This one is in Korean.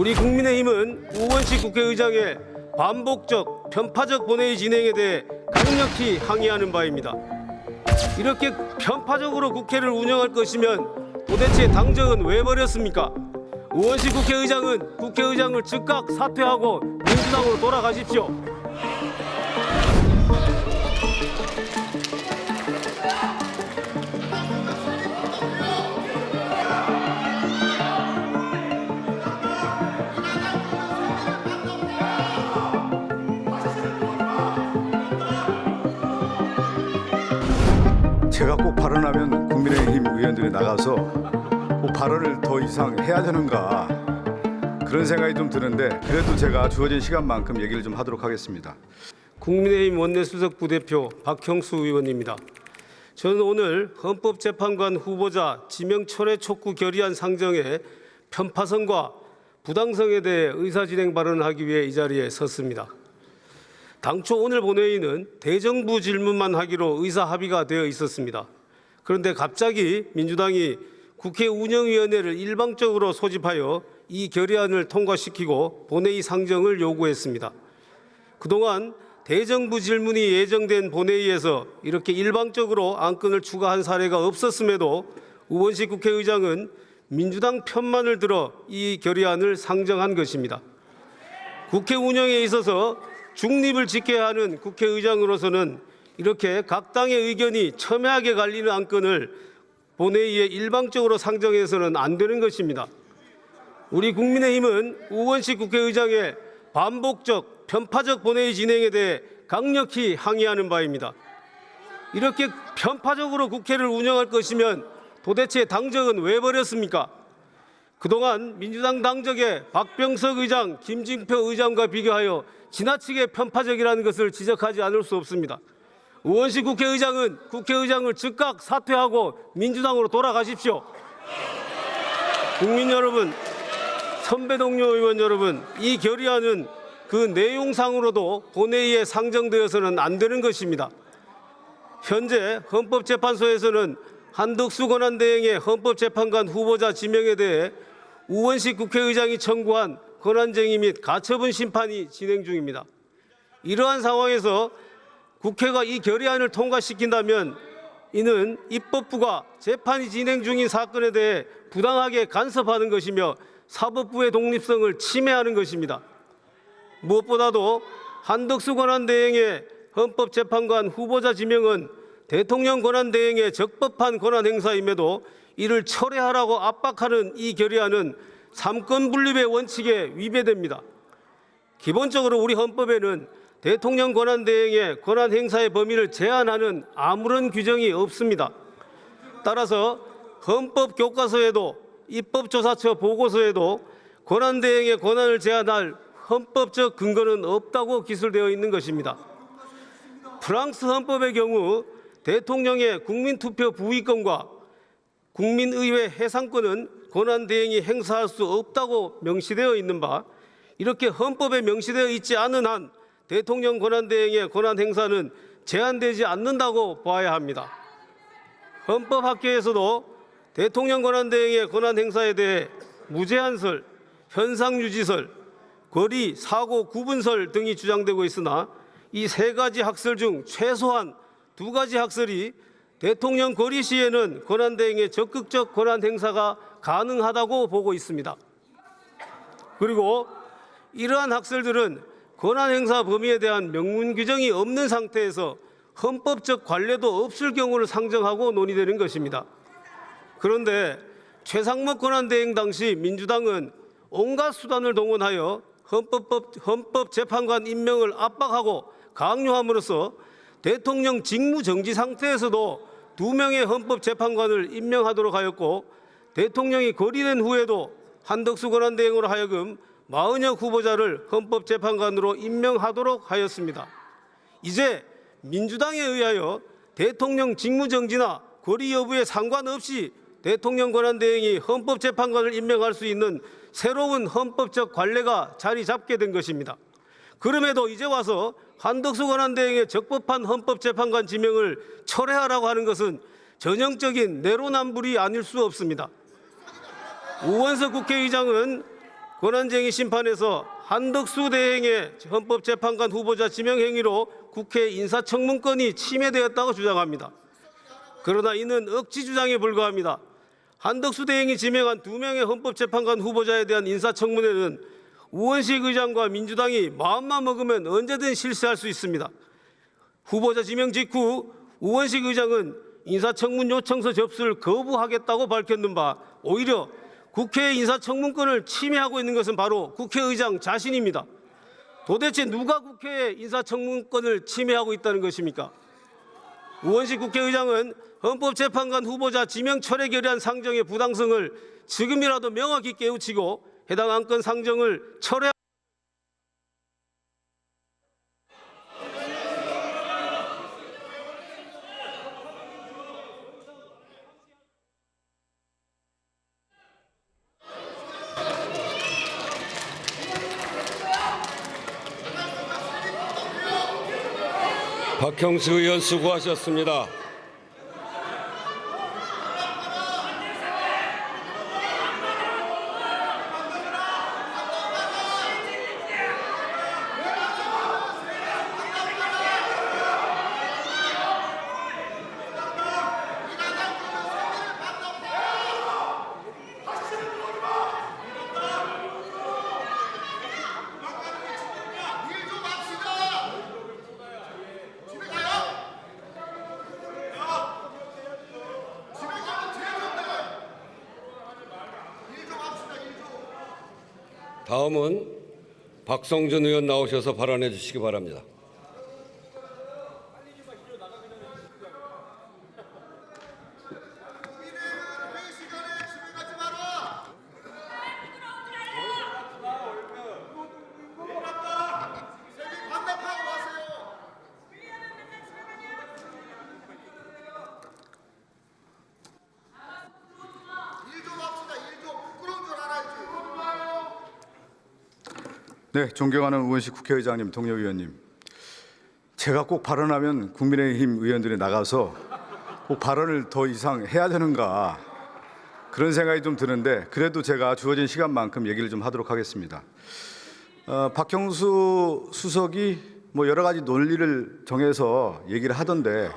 우리 국민의힘은 우원식 국회의장의 반복적 편파적 본회의 진행에 대해 강력히 항의하는 바입니다. 이렇게 편파적으로 국회를 운영할 것이면 도대체 당정은 왜 버렸습니까? 우원식 국회의장은 국회의장을 즉각 사퇴하고 민주당으로 돌아가십시오. 꼭 발언하면 국민의힘 의원들이 나가서 뭐 발언을 더 이상 해야 되는가 그런 생각이 좀 드는데 그래도 제가 주어진 시간만큼 얘기를 좀 하도록 하겠습니다. 국민의힘 원내수석 부대표 박형수 의원입니다. 저는 오늘 헌법재판관 후보자 지명 철회 촉구 결의안 상정의 편파성과 부당성에 대해 의사진행 발언을 하기 위해 이 자리에 섰습니다. 당초 오늘 본회의는 대정부 질문만 하기로 의사 합의가 되어 있었습니다. 그런데 갑자기 민주당이 국회 운영위원회를 일방적으로 소집하여 이 결의안을 통과시키고 본회의 상정을 요구했습니다. 그동안 대정부 질문이 예정된 본회의에서 이렇게 일방적으로 안건을 추가한 사례가 없었음에도 우원식 국회의장은 민주당 편만을 들어 이 결의안을 상정한 것입니다. 국회 운영에 있어서 중립을 지켜야 하는 국회의장으로서는 이렇게 각 당의 의견이 첨예하게 갈리는 안건을 본회의에 일방적으로 상정해서는 안 되는 것입니다. 우리 국민의힘은 우원식 국회의장의 반복적 편파적 본회의 진행에 대해 강력히 항의하는 바입니다. 이렇게 편파적으로 국회를 운영할 것이면 도대체 당정은 왜 버렸습니까? 그동안 민주당 당적의 박병석 의장, 김진표 의장과 비교하여 지나치게 편파적이라는 것을 지적하지 않을 수 없습니다. 우원식 국회의장은 국회의장을 즉각 사퇴하고 민주당으로 돌아가십시오. 국민 여러분, 선배 동료 의원 여러분, 이 결의안은 그 내용상으로도 본회의에 상정되어서는 안 되는 것입니다. 현재 헌법재판소에서는 한덕수 권한대행의 헌법재판관 후보자 지명에 대해 우원식 국회의장이 청구한 권한쟁의 및 가처분 심판이 진행 중입니다. 이러한 상황에서 국회가 이 결의안을 통과시킨다면 이는 입법부가 재판이 진행 중인 사건에 대해 부당하게 간섭하는 것이며 사법부의 독립성을 침해하는 것입니다. 무엇보다도 한덕수 권한대행의 헌법재판관 후보자 지명은 대통령 권한대행의 적법한 권한 행사임에도 이를 철회하라고 압박하는 이 결의안은 삼권 분립의 원칙에 위배됩니다. 기본적으로 우리 헌법에는 대통령 권한 대행의 권한 행사의 범위를 제한하는 아무런 규정이 없습니다. 따라서 헌법 교과서에도 입법조사처 보고서에도 권한 대행의 권한을 제한할 헌법적 근거는 없다고 기술되어 있는 것입니다. 프랑스 헌법의 경우 대통령의 국민투표 부의권과 국민의회 해상권은 권한 대행이 행사할 수 없다고 명시되어 있는 바 이렇게 헌법에 명시되어 있지 않은 한 대통령 권한 대행의 권한 행사는 제한되지 않는다고 봐야 합니다. 헌법학계에서도 대통령 권한 대행의 권한 행사에 대해 무제한설, 현상유지설, 거리, 사고, 구분설 등이 주장되고 있으나 이 세 가지 학설 중 최소한 두 가지 학설이 대통령 거리 시에는 권한 대행의 적극적 권한 행사가 가능하다고 보고 있습니다. 그리고 이러한 학설들은 권한 행사 범위에 대한 명문 규정이 없는 상태에서 헌법적 관례도 없을 경우를 상정하고 논의되는 것입니다. 그런데 최상목 권한대행 당시 민주당은 온갖 수단을 동원하여 헌법법, 헌법재판관 임명을 압박하고 강요함으로써 대통령 직무 정지 상태에서도 두 명의 헌법재판관을 임명하도록 하였고 대통령이 거리된 후에도 한덕수 권한대행으로 하여금 마은혁 후보자를 헌법재판관으로 임명하도록 하였습니다. 이제 민주당에 의하여 대통령 직무정지나 거리 여부에 상관없이 대통령 권한 대행이 헌법재판관을 임명할 수 있는 새로운 헌법적 관례가 자리 잡게 된 것입니다. 그럼에도 이제 와서 한덕수 권한 대행의 적법한 헌법재판관 지명을 철회하라고 하는 것은 전형적인 내로남불이 아닐 수 없습니다. 우원석 국회의장은 권한쟁의 심판에서 한덕수 대행의 헌법재판관 후보자 지명 행위로 국회 인사청문권이 침해되었다고 주장합니다. 그러나 이는 억지 주장에 불과합니다. 한덕수 대행이 지명한 두 명의 헌법재판관 후보자에 대한 인사청문회는 우원식 의장과 민주당이 마음만 먹으면 언제든 실시할 수 있습니다. 후보자 지명 직후 우원식 의장은 인사청문 요청서 접수를 거부하겠다고 밝혔는 바 오히려 국회의 인사청문권을 침해하고 있는 것은 바로 국회의장 자신입니다. 도대체 누가 국회의 인사청문권을 침해하고 있다는 것입니까? 우원식 국회의장은 헌법재판관 후보자 지명 철회 결의안 상정의 부당성을 지금이라도 명확히 깨우치고 해당 안건 상정을 철회 박형수 의원 수고하셨습니다. 다음은 박성준 의원 나오셔서 발언해 주시기 바랍니다. 네, 존경하는 우원식 국회의장님, 동료 의원님. 제가 꼭 발언하면 국민의힘 의원들이 나가서 꼭 발언을 더 이상 해야 되는가 그런 생각이 좀 드는데 그래도 제가 주어진 시간만큼 얘기를 좀 하도록 하겠습니다. 어, 박형수 수석이 뭐 여러 가지 논리를 정해서 얘기를 하던데